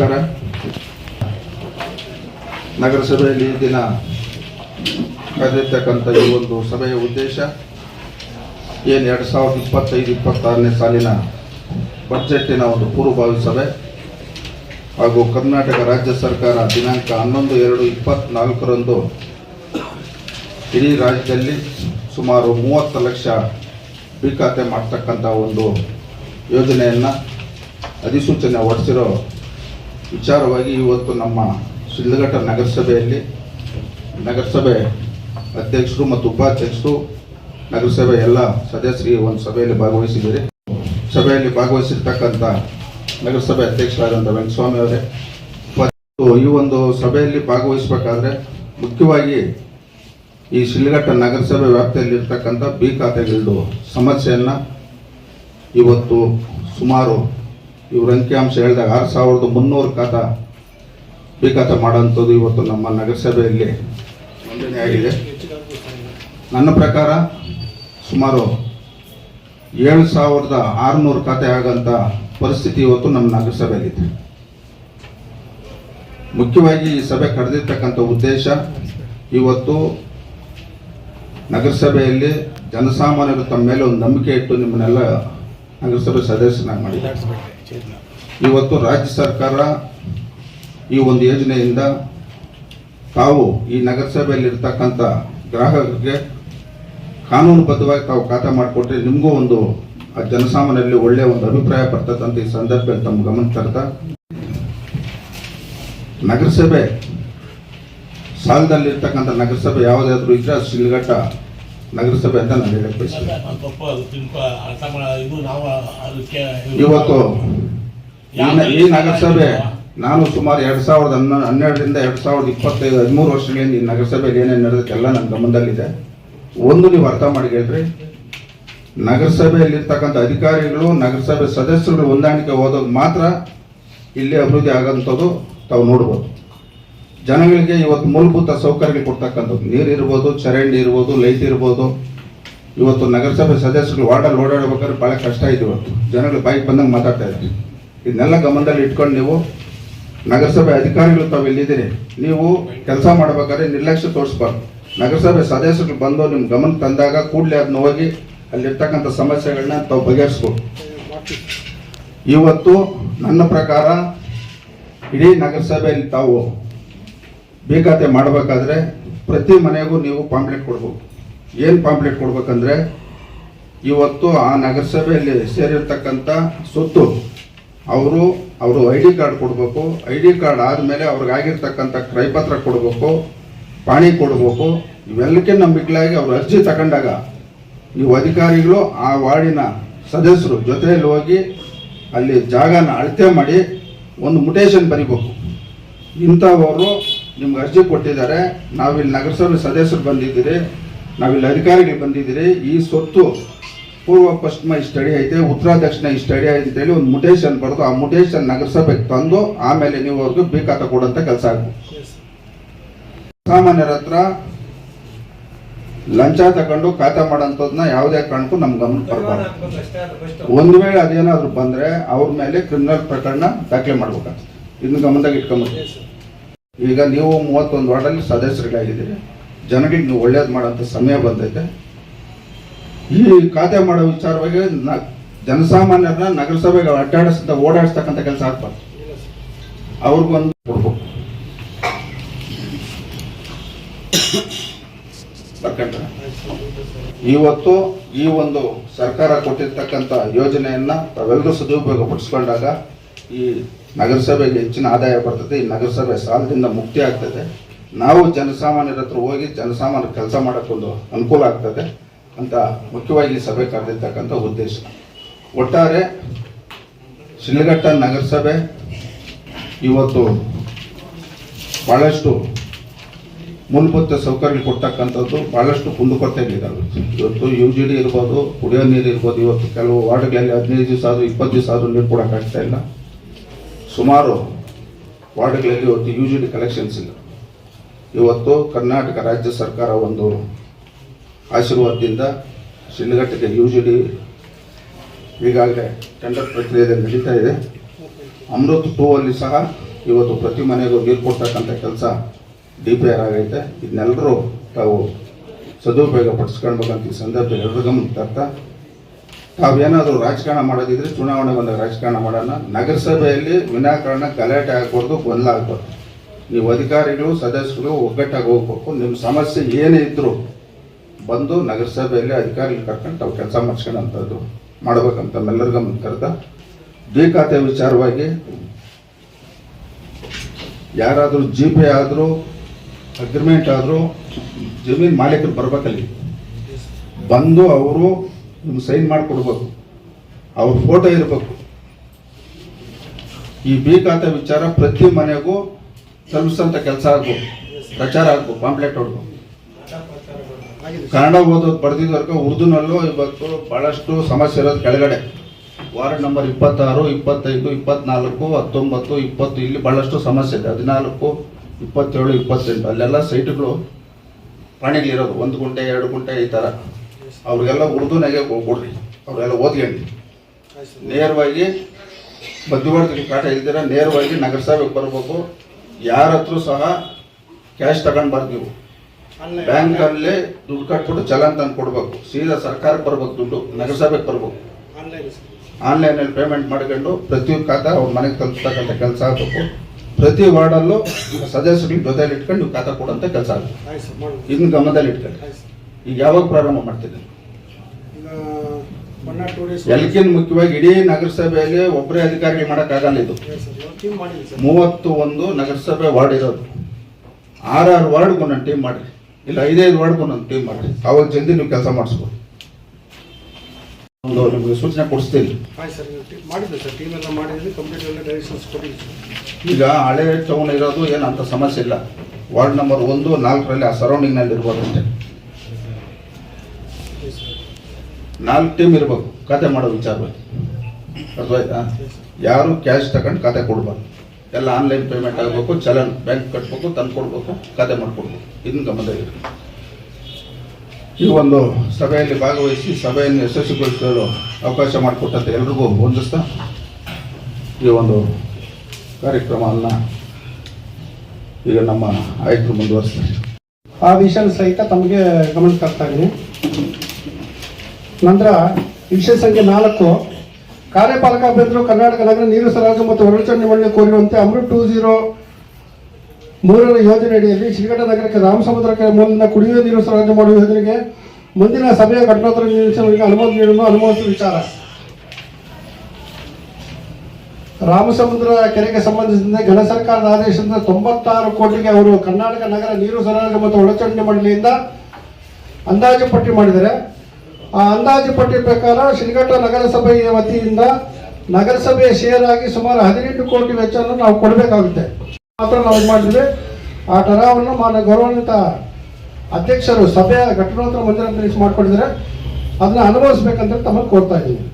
ನಮಸ್ಕಾರ. ನಗರಸಭೆಯಲ್ಲಿ ಈ ದಿನ ಕರೆದಿರ್ತಕ್ಕಂಥ ಈ ಒಂದು ಸಭೆಯ ಉದ್ದೇಶ ಏನು ಎರಡು ಸಾವಿರದ ಇಪ್ಪತ್ತೈದು, ಇಪ್ಪತ್ತಾರನೇ ಸಾಲಿನ ಬಜೆಟ್ಟಿನ ಒಂದು ಪೂರ್ವಭಾವಿ ಸಭೆ ಹಾಗೂ ಕರ್ನಾಟಕ ರಾಜ್ಯ ಸರ್ಕಾರ ದಿನಾಂಕ ಹನ್ನೊಂದು, ಎರಡು, ಇಪ್ಪತ್ನಾಲ್ಕರಂದು ಇಡೀ ರಾಜ್ಯದಲ್ಲಿ ಸುಮಾರು ಮೂವತ್ತು ಲಕ್ಷ ಬಿ ಖಾತೆ ಮಾಡ್ತಕ್ಕಂಥ ಒಂದು ಯೋಜನೆಯನ್ನು ಅಧಿಸೂಚನೆ ಹೊರಡಿಸಿರೋ ವಿಚಾರವಾಗಿ ಇವತ್ತು ನಮ್ಮ ಸಿದ್ಧಘಟ್ಟ ನಗರಸಭೆಯಲ್ಲಿ ನಗರಸಭೆ ಅಧ್ಯಕ್ಷರು ಮತ್ತು ಉಪಾಧ್ಯಕ್ಷರು, ನಗರಸಭೆ ಎಲ್ಲ ಸದಸ್ಯರಿಗೆ ಒಂದು ಸಭೆಯಲ್ಲಿ ಭಾಗವಹಿಸಿದ್ದೀರಿ. ಸಭೆಯಲ್ಲಿ ಭಾಗವಹಿಸಿರ್ತಕ್ಕಂಥ ನಗರಸಭೆ ಅಧ್ಯಕ್ಷರಾದಂಥ ವೆಂಕಟಸ್ವಾಮಿ ಅವರೇ ಈ ಒಂದು ಸಭೆಯಲ್ಲಿ ಭಾಗವಹಿಸಬೇಕಾದ್ರೆ ಮುಖ್ಯವಾಗಿ ಈ ಶಿಲ್ಘಟ್ಟ ನಗರಸಭೆ ವ್ಯಾಪ್ತಿಯಲ್ಲಿರ್ತಕ್ಕಂಥ ಬಿ ಖಾತೆಗಳಿದ್ದು ಸಮಸ್ಯೆಯನ್ನು ಇವತ್ತು ಸುಮಾರು ಇವ್ರ ಅಂಕಿಅಂಶ ಹೇಳಿದಾಗ ಆರು ಸಾವಿರದ ಮುನ್ನೂರು ಖಾತ ಬಿಕಾತ ಮಾಡುವಂಥದ್ದು ಇವತ್ತು ನಮ್ಮ ನಗರಸಭೆಯಲ್ಲಿ ನೋಂದಣಿ ಆಗಿದೆ ನನ್ನ ಪ್ರಕಾರ ಸುಮಾರು ಏಳು ಸಾವಿರದ ಆರುನೂರು ಖಾತೆ ಆಗಂತ ಪರಿಸ್ಥಿತಿ ಇವತ್ತು ನಮ್ಮ ನಗರಸಭೆಯಲ್ಲಿದೆ. ಮುಖ್ಯವಾಗಿ ಈ ಸಭೆ ಕರೆದಿರ್ತಕ್ಕಂಥ ಉದ್ದೇಶ ಇವತ್ತು ನಗರಸಭೆಯಲ್ಲಿ ಜನಸಾಮಾನ್ಯರು ತಮ್ಮ ಮೇಲೆ ಒಂದು ನಂಬಿಕೆ ಇಟ್ಟು ನಿಮ್ಮನ್ನೆಲ್ಲ ನಗರಸಭೆ ಸದಸ್ಯನಾಗಿ ಮಾಡಿದ್ದಾರೆ. ಇವತ್ತು ರಾಜ್ಯ ಸರ್ಕಾರ ಈ ಒಂದು ಯೋಜನೆಯಿಂದ ತಾವು ಈ ನಗರಸಭೆಯಲ್ಲಿ ಇರ್ತಕ್ಕಂಥ ಗ್ರಾಹಕರಿಗೆ ಕಾನೂನುಬದ್ಧವಾಗಿ ತಾವು ಖಾತೆ ಮಾಡಿಕೊಟ್ರೆ ನಿಮಗೂ ಒಂದು ಆ ಜನಸಾಮಾನ್ಯರಲ್ಲಿ ಒಳ್ಳೆಯ ಒಂದು ಅಭಿಪ್ರಾಯ ಅಂತ ಈ ಸಂದರ್ಭದಲ್ಲಿ ತಮ್ಮ ಗಮನ ತರ್ತಾ ನಗರಸಭೆ ಸಾಲದಲ್ಲಿರ್ತಕ್ಕಂಥ ನಗರಸಭೆ ಯಾವುದಾದ್ರೂ ಇದ್ರೆ ಅದು ಶಿಲ್ಘಟ್ಟ ನಗರಸಭೆ ಅಂತ ನಾನು ಹೇಳಕ್ ಬಯಸ್ತೀನಿ. ಇವತ್ತು ಈ ಈ ನಗರಸಭೆ ನಾನು ಸುಮಾರು ಎರಡ್ ಸಾವಿರದ ಹನ್ನ ಹನ್ನೆರಡರಿಂದ ಎರಡ್ ಸಾವಿರದ ಇಪ್ಪತ್ತೈದು ಹದಿಮೂರು ವರ್ಷಗಳಿಂದ ಈ ನಗರಸಭೆಯಲ್ಲಿ ಏನೇನು ನಡೆದಕ್ಕೆ ಎಲ್ಲ ನನ್ನ ಗಮನದಲ್ಲಿದೆ. ಒಂದು ನೀವು ಅರ್ಥ ಮಾಡಿ ಹೇಳ್ರಿ ನಗರಸಭೆಯಲ್ಲಿರ್ತಕ್ಕಂಥ ಅಧಿಕಾರಿಗಳು ನಗರಸಭೆ ಸದಸ್ಯರುಗಳು ಹೊಂದಾಣಿಕೆ ಹೋದಾಗ ಮಾತ್ರ ಇಲ್ಲಿ ಅಭಿವೃದ್ಧಿ ಆಗೋಂಥದ್ದು ತಾವು ನೋಡ್ಬೋದು. ಜನಗಳಿಗೆ ಇವತ್ತು ಮೂಲಭೂತ ಸೌಕರ್ಯಗಳು ಕೊಡ್ತಕ್ಕಂಥದ್ದು. ನೀರು ಇರ್ಬೋದು ಚರಂಡಿ ಇರ್ಬೋದು ಲೈಟ್ ಇರ್ಬೋದು. ಇವತ್ತು ನಗರಸಭೆ ಸದಸ್ಯರು ವಾರ್ಡಲ್ಲಿ ಓಡಾಡಬೇಕಾದ್ರೆ ಭಾಳ ಕಷ್ಟ ಇದೆ ಇವತ್ತು. ಜನಗಳು ಬೈಕ್ ಬಂದಂಗೆ ಮಾತಾಡ್ತಾ ಇದ್ದಾರೆ. ಇದನ್ನೆಲ್ಲ ಗಮನದಲ್ಲಿ ಇಟ್ಕೊಂಡು ನೀವು ನಗರಸಭೆ ಅಧಿಕಾರಿಗಳು ತಾವು ಇಲ್ಲಿದ್ದೀರಿ ನೀವು ಕೆಲಸ ಮಾಡಬೇಕಾದ್ರೆ ನಿರ್ಲಕ್ಷ್ಯ ತೋರಿಸ್ಬಾರ್ದು. ನಗರಸಭೆ ಸದಸ್ಯರು ಬಂದು ನಿಮ್ಮ ಗಮನ ತಂದಾಗ ಕೂಡಲೇ ಅದನ್ನ ಹೋಗಿ ಅಲ್ಲಿರ್ತಕ್ಕಂಥ ಸಮಸ್ಯೆಗಳನ್ನ ತಾವು ಬಗೆಹರಿಸ್ಬೋದು. ಇವತ್ತು ನನ್ನ ಪ್ರಕಾರ ಇಡೀ ನಗರಸಭೆಯಲ್ಲಿ ತಾವು ಬೇಕಾತೆ ಮಾಡಬೇಕಾದ್ರೆ ಪ್ರತಿ ಮನೆಗೂ ನೀವು ಪಾಂಪ್ಲೆಟ್ ಕೊಡ್ಬೇಕು ಏನು ಪಾಂಪ್ಲೆಟ್ ಕೊಡ್ಬೇಕಂದ್ರೆ ಇವತ್ತು ಆ ನಗರಸಭೆಯಲ್ಲಿ ಸೇರಿರ್ತಕ್ಕಂಥ ಸ್ವತ್ತು ಅವರು ಅವರು ಐ ಡಿ ಕಾರ್ಡ್ ಕೊಡಬೇಕು. ಐ ಡಿ ಕಾರ್ಡ್ ಆದಮೇಲೆ ಅವ್ರಿಗೆ ಆಗಿರ್ತಕ್ಕಂಥ ಕ್ರೈಪತ್ರ ಕೊಡಬೇಕು, ಪಾಣಿ ಕೊಡಬೇಕು. ಇವೆಲ್ಲಕ್ಕಿಂತ ಮಿಗಿಲಾಗಿ ಅವರು ಅರ್ಜಿ ತಗೊಂಡಾಗ ನೀವು ಅಧಿಕಾರಿಗಳು ಆ ವಾರ್ಡಿನ ಸದಸ್ಯರು ಜೊತೆಯಲ್ಲಿ ಹೋಗಿ ಅಲ್ಲಿ ಜಾಗನ ಅಳತೆ ಮಾಡಿ ಒಂದು ಮುಟೇಷನ್ ಬರಿಬೇಕು. ಇಂಥವರು ನಿಮ್ಗೆ ಅರ್ಜಿ ಕೊಟ್ಟಿದ್ದಾರೆ. ನಾವಿಲ್ಲಿ ನಗರಸಭೆ ಸದಸ್ಯರು ಬಂದಿದ್ದೀರಿ. ನಾವಿಲ್ಲಿ ಅಧಿಕಾರಿಗಳು ಬಂದಿದ್ದೀರಿ. ಈ ಸ್ವತ್ತು ಪೂರ್ವ ಪಶ್ಚಿಮ ಈ ಸ್ಟಡಿ ಐತೆ ಉತ್ತರ ದಕ್ಷಿಣ ಈ ಸ್ಟಡಿ ಐತೆ ಅಂತೇಳಿ ಒಂದು ಮುಟೇಶನ್ ಬರೆದು ಆ ಮುಟೇಶನ್ ನಗರಸಭೆ ತಂದು ಆಮೇಲೆ ನೀವು ಅವ್ರಿಗೆ ಬೇಕಾತ ಕೊಡುವಂಥ ಕೆಲಸ ಆಗ್ಬೋದು ಸಾಮಾನ್ಯರ ಹತ್ರ ಲಂಚ ತಗೊಂಡು ಖಾತೆ ಮಾಡೋಂಥದ್ದನ್ನ ಯಾವುದೇ ಕಾರಣಕ್ಕೂ ನಮ್ಮ ಗಮನಕ್ಕೆ ಬರಬಾರ್ದು. ಒಂದು ವೇಳೆ ಅದೇನಾದ್ರೂ ಬಂದ್ರೆ ಅವ್ರ ಮೇಲೆ ಕ್ರಿಮಿನಲ್ ಪ್ರಕರಣ ದಾಖಲೆ ಮಾಡ್ಬೇಕಾಗ್ತದೆ. ಇದನ್ನ ಗಮನದಾಗ ಇಟ್ಕೊಂಬೋದು ಈಗ ನೀವು ಮೂವತ್ತೊಂದು ವಾರ್ಡಲ್ಲಿ ಸದಸ್ಯರುಗಳಾಗಿದ್ದೀರಿ ಜನಗಳಿಗೆ ನೀವು ಒಳ್ಳೇದು ಮಾಡೋಂಥ ಸಮಯ ಬಂದೈತೆ. ಈ ಖಾತೆ ಮಾಡೋ ವಿಚಾರವಾಗಿ ಜನಸಾಮಾನ್ಯರನ್ನ ನಗರಸಭೆಗೆ ಅಡ್ಡಾಡಿಸ್ತ ಓಡಾಡಿಸ್ತಕ್ಕಂಥ ಕೆಲಸ ಆಗ್ಬಾರ್ದು. ಅವ್ರಿಗೊಂದು ಕೊಡ್ಬೇಕು. ಇವತ್ತು ಈ ಒಂದು ಸರ್ಕಾರ ಕೊಟ್ಟಿರ್ತಕ್ಕಂಥ ಯೋಜನೆಯನ್ನ ತಾವೆಲ್ಲರೂ ಸದುಪಯೋಗ ಪಡಿಸ್ಕೊಂಡಾಗ ಈ ನಗರಸಭೆಗೆ ಹೆಚ್ಚಿನ ಆದಾಯ ಬರ್ತದೆ, ಈ ನಗರಸಭೆ ಸಾಲದಿಂದ ಮುಕ್ತಿ ಆಗ್ತದೆ. ನಾವು ಜನಸಾಮಾನ್ಯರ ಹತ್ರ ಹೋಗಿ ಜನಸಾಮಾನ್ಯರ ಕೆಲಸ ಮಾಡೋಕ್ಕೊಂದು ಅನುಕೂಲ ಆಗ್ತದೆ. ಅಂತ ಮುಖ್ಯವಾಗಿ ಸಭೆ ಕರೆದಿರ್ತಕ್ಕಂಥ ಉದ್ದೇಶ. ಒಟ್ಟಾರೆ ಶಿಲ್ಘಟ್ಟ ನಗರಸಭೆ ಇವತ್ತು ಬಹಳಷ್ಟು ಮೂಲಭೂತ ಸೌಕರ್ಯ ಕೊಡ್ತಕ್ಕಂಥದ್ದು ಬಹಳಷ್ಟು ಕುಂದುಕೊರತೆಗಳಿದ್ದಾವೆ ಇವತ್ತು ಯು ಜಿ ಡಿ ಇರ್ಬೋದು, ಕುಡಿಯೋ ನೀರು ಇರ್ಬೋದು, ಇವತ್ತು ಕೆಲವು ವಾರ್ಡ್ಗಳಲ್ಲಿ ಹದಿನೈದು ದಿವಸ ಆದರೂ, ಇಪ್ಪತ್ತು ದಿವಸ ಆದರೂ ನೀರು ಕೊಡೋಕ್ಕಾಗ್ತಾ ಇಲ್ಲ. ಸುಮಾರು ವಾರ್ಡ್ಗಳಲ್ಲಿ ಇವತ್ತು ಯು ಜಿ ಡಿ ಕಲೆಕ್ಷನ್ಸ್ ಇಲ್ಲ. ಇವತ್ತು ಕರ್ನಾಟಕ ರಾಜ್ಯ ಸರ್ಕಾರ ಒಂದು ಆಶೀರ್ವಾದದಿಂದ ಶಿಲ್ಘಟ್ಟಕ್ಕೆ ಯೂಶಲಿ ಜಿ ಡಿ ಈಗಾಗಲೇ ಟೆಂಡರ್ ಪ್ರಕ್ರಿಯೆಯಲ್ಲಿ ನಡೀತಾ ಇದೆ. ಅಮೃತ್ ಟೂ ಅಲ್ಲಿ ಸಹ ಇವತ್ತು ಪ್ರತಿ ಮನೆಗೂ ನೀರು ಕೊಡ್ತಕ್ಕಂಥ ಕೆಲಸ ಡಿ ಪಿ ಆರ್ ಆಗೈತೆ. ಇದನ್ನೆಲ್ಲರೂ ತಾವು ಸದುಪಯೋಗ ಪಡಿಸ್ಕೊಳ್ಬೇಕಂತ ಈ ಸಂದರ್ಭದಲ್ಲಿ ಎಲ್ಲರೂ ಗಮನ ತರ್ತಾ, ತಾವೇನಾದರೂ ರಾಜಕಾರಣ ಮಾಡೋದಿದ್ರೆ ಚುನಾವಣೆ ಬಂದಾಗ ರಾಜಕಾರಣ ಮಾಡೋಣ. ನಗರಸಭೆಯಲ್ಲಿ ವಿನಾಕಾರಣ ಗಲಾಟೆ ಹಾಕ್ಬಾರ್ದು ಗೊಂದಲ ಆಗಬಾರ್ದು. ನೀವು ಅಧಿಕಾರಿಗಳು, ಸದಸ್ಯರು ಒಗ್ಗಟ್ಟಾಗಿ ಹೋಗ್ಬೇಕು. ನಿಮ್ಮ ಸಮಸ್ಯೆ ಏನೇ ಇದ್ದರೂ ಬಂದು ನಗರಸಭೆಯಲ್ಲಿ ಅಧಿಕಾರಿಗಳು ಕರ್ಕೊಂಡು ತಾವು ಕೆಲಸ ಮಾಡಿಸ್ಕೊಂಡಂಥದ್ದು, ಮಾಡ್ಬೇಕಂತ ನಮ್ಮೆಲ್ಲರಿಗೂ ಗಮನ ಕರೆದ ಡಿ ಖಾತೆ ವಿಚಾರವಾಗಿ ಯಾರಾದರೂ ಜಿ ಪಿ ಆದರೂ ಅಗ್ರಿಮೆಂಟ್ ಆದರೂ ಜಮೀನು ಮಾಲೀಕರು ಬರಬೇಕಲ್ಲಿ. ಬಂದು ಅವರು ನಿಮ್ಗೆ ಸೈನ್ ಮಾಡಿಕೊಡ್ಬೇಕು. ಅವ್ರ ಫೋಟೋ ಇರಬೇಕು. ಈ ಬಿ ಖಾತೆ ವಿಚಾರ ಪ್ರತಿ ಮನೆಗೂ ತಲುಪಿಸೋಂಥ ಕೆಲಸ ಆಗ್ಬೇಕು. ಪ್ರಚಾರ ಆಗ್ಬೇಕು ಪಾಂಪ್ಲೆಟ್ ಹೊಡ್ಬೇಕು. ಕನ್ನಡ ಓದೋದು ಬರ್ದಿದ್ದವರೆಗೆ ಉರ್ದುನಲ್ಲೂ ಇವತ್ತು ಬಹಳಷ್ಟು ಸಮಸ್ಯೆ ಇರೋದು ಕೆಳಗಡೆ. ವಾರ್ಡ್ ನಂಬರ್ ಇಪ್ಪತ್ತಾರು, ಇಪ್ಪತ್ತೈದು, ಇಪ್ಪತ್ನಾಲ್ಕು, ಹತ್ತೊಂಬತ್ತು, ಇಪ್ಪತ್ತು, ಇಲ್ಲಿ ಬಹಳಷ್ಟು ಸಮಸ್ಯೆ ಇದೆ. ಹದಿನಾಲ್ಕು, ಇಪ್ಪತ್ತೇಳು, ಇಪ್ಪತ್ತೆಂಟು, ಅಲ್ಲೆಲ್ಲ ಸೈಟ್ಗಳು ಪ್ರಾಣಿಗಳಿರೋದು ಒಂದು ಗುಂಟೆ, ಎರಡು ಗುಂಟೆ ಈ ಥರ. ಅವ್ರಿಗೆಲ್ಲ ಉರ್ದುನಾಗೆ ಹೋಗ್ಬಿಡ್ರಿ ಅವರೆಲ್ಲ ಓದ್ಕೊಂಡು. ನೇರವಾಗಿ ಮಧ್ಯವರ್ತಿ ಕಾಟ ಇಲ್ದಿರ ನೇರವಾಗಿ ನಗರಸಭೆಗೆ ಬರಬೇಕು. ಯಾರ ಸಹ ಕ್ಯಾಶ್ ತಗೊಂಡ್ಬಾರ್ದು ನೀವು ಅಲ್ಲೇ ದುಡ್ಡು ಕಟ್ಬಿಟ್ಟು ಚಲನ್ ತಂದು ಕೊಡ್ಬೇಕು. ಸೀದಾ ಸರ್ಕಾರಕ್ಕೆ ಬರ್ಬೇಕು ದುಡ್ಡು ನಗರಸಭೆಗೆ ಬರ್ಬೇಕು. ಆನ್ಲೈನಲ್ಲಿ ಪೇಮೆಂಟ್ ಮಾಡ್ಕೊಂಡು ಪ್ರತಿ ಖಾತಾ ಅವ್ರ ಮನೆಗೆ ತಲುಪ್ತಕ್ಕಂಥ ಕೆಲಸ ಆಗಬೇಕು. ಪ್ರತಿ ವಾರ್ಡಲ್ಲೂ ಸದಸ್ಯರಿಗೆ ಜೊತೆಯಲ್ಲಿ ಇಟ್ಕೊಂಡು ಖಾತಾ ಕೊಡೋಂಥ ಕೆಲಸ ಆಗಬೇಕು. ಇದನ್ನ ಗಮನದಲ್ಲಿ ಇಟ್ಕೊಂಡು ಈಗ ಯಾವಾಗ ಪ್ರಾರಂಭ ಮಾಡ್ತಿದ್ದೀನಿ ಎಲ್ಕಿನ್ ಮುಖ್ಯವಾಗಿ ಇಡೀ ನಗರಸಭೆಯಲ್ಲಿ ಒಬ್ಬರೇ ಅಧಿಕಾರಿಗಳು ಮಾಡೋಕ್ಕಾಗಲ್ಲ ಇದು. ಮೂವತ್ತು ಒಂದು ನಗರಸಭೆ ವಾರ್ಡ್ ಇರೋದು. ಆರಾರು ವಾರ್ಡ್ಗೂ ಒಂದೊಂದು ಟೀಮ್ ಮಾಡ್ರಿ. ಇಲ್ಲ ಐದೈದು ವರ್ಡ್ಗೂ ನಾನು ಟೀಮ್ ಮಾಡಿ ಅವಾಗ ಜಲ್ದಿ ನೀವು ಕೆಲಸ ಮಾಡಿಸ್ಬೋದು. ಒಂದು ನಿಮಗೆ ಸೂಚನೆ ಕೊಡಿಸ್ತೀನಿ. ಸರ್ ಟೀಮ್ ಎಲ್ಲ ಮಾಡಿದ್ವಿ ಕಂಪ್ಲೀಟ್ ಎಲ್ಲ ಡೈರೆಕ್ಷನ್ಸ್ ಕೊಟ್ಟಿದ್ವಿ ಈಗ ಹಳೆ ಟೌನ್ ಇರೋದು ಏನು ಅಂತ ಸಮಸ್ಯೆ ಇಲ್ಲ. ವಾರ್ಡ್ ನಂಬರ್ ಒಂದು ನಾಲ್ಕರಲ್ಲಿ ಆ ಸರೌಂಡಿಂಗ್ನಲ್ಲಿ ಇರ್ಬೋದು ಅಷ್ಟೇ. ನಾಲ್ಕು ಟೀಮ್ ಇರ್ಬೇಕು ಖಾತೆ ಮಾಡೋ ವಿಚಾರವಾಗಿ. ಅರ್ಥವಾಯ್ತಾ ಯಾರು ಕ್ಯಾಶ್ ತಗೊಂಡು ಖಾತೆ ಕೊಡ್ಬಾರ್ದು. ಎಲ್ಲ ಆನ್ಲೈನ್ ಪೇಮೆಂಟ್ ಆಗಬೇಕು, ಚಲನ್ ಬ್ಯಾಂಕ್ ಕಟ್ಟಬೇಕು ತಂದು ಕೊಡ್ಬೇಕು ಖಾತೆ ಮಾಡಿಕೊಡ್ಬೇಕು. ಗಮನ ಇರಲಿ ಈ ಒಂದು ಸಭೆಯಲ್ಲಿ ಭಾಗವಹಿಸಿ ಸಭೆಯನ್ನು ಯಶಸ್ವಿಗೊಳಿಸಲು ಅವಕಾಶ ಮಾಡಿಕೊಟ್ಟಂತ ಎಲ್ರಿಗೂ ಹೊಂದಿಸ್ತಾ ಈ ಒಂದು ಕಾರ್ಯಕ್ರಮವನ್ನು ಈಗ ನಮ್ಮ ಆಯ್ಕೆ ಮುಂದುವರಿಸ್ತಾರೆ. ಆ ವಿಷಯ ಸಹಿತ ತಮಗೆ ಗಮನ ತರ್ತಾ ಇದ್ದೀನಿ ನಂತರ ವಿಷಯ ಸಂಖ್ಯೆ ನಾಲ್ಕು. ಕಾರ್ಯಪಾಲಕ ಅಭ್ಯರ್ಥಿಗಳು ಕರ್ನಾಟಕ ನಗರ ನೀರು ಸರಾಜು ಮತ್ತು ಒಳಚರಂಡಿ ಮಂಡಳಿ ಕೋರಿರುವಂತೆ ಅಮೃತ್ ಟೂ ಜೀರೋ ಮೂರರ ಯೋಜನೆ ಅಡಿಯಲ್ಲಿ ಶ್ರೀಘಟ್ಟ ನಗರಕ್ಕೆ ರಾಮಸಮುದ್ರಕ್ಕೆ ಮೂಲದಿಂದ ಕುಡಿಯುವ ನೀರು ಸರಬರಾಜು ಮಾಡುವ ಯೋಜನೆಗೆ ಮುಂದಿನ ಸಭೆಯ ಘಟನೋತ್ತರ ನಿರೀಕ್ಷಣೆಗೆ ಅನುಮತಿ ನೀಡಲು ಅನುಮತಿ ವಿಚಾರ. ರಾಮಸಮುದ್ರ ಕೆರೆಗೆ ಸಂಬಂಧಿಸಿದಂತೆ ಘನ ಸರ್ಕಾರದ ಆದೇಶದಿಂದ ತೊಂಬತ್ತಾರು ಕೋಟಿಗೆ ಅವರು ಕರ್ನಾಟಕ ನಗರ ನೀರು ಸರಬರಾಜು ಮತ್ತು ಒಳಚರಂಡಿ ಮಂಡಳಿಯಿಂದ ಅಂದಾಜು ಪಟ್ಟಿ ಮಾಡಿದ್ದಾರೆ. ಅಂದಾಜು ಪಟ್ಟಿ ಪ್ರಕಾರ ಶ್ರೀಘಟ್ಟ ನಗರಸಭೆಯ ವತಿಯಿಂದ ನಗರಸಭೆಯ ಶೇರ್ ಆಗಿ ಸುಮಾರು ಹದಿನೆಂಟು ಕೋಟಿ ವೆಚ್ಚವನ್ನು ನಾವು ಕೊಡಬೇಕಾಗುತ್ತೆ. ಮಾತ್ರ ನಾವು ಮಾಡಿದ್ವಿ. ಆ ಟರಾವನ್ನು ಮಾನ ಗೌರವಾನ್ವಿತ ಅಧ್ಯಕ್ಷರು ಸಭೆಯ ಘಟನೋತ್ತರ ಮಂದಿರ ಮಾಡಿಕೊಂಡಿದ್ದಾರೆ. ಅದನ್ನ ಅನುಭವಿಸ್ಬೇಕಂತ ತಮಗೆ ಕೋರ್ತಾ ಇದ್ದೀನಿ.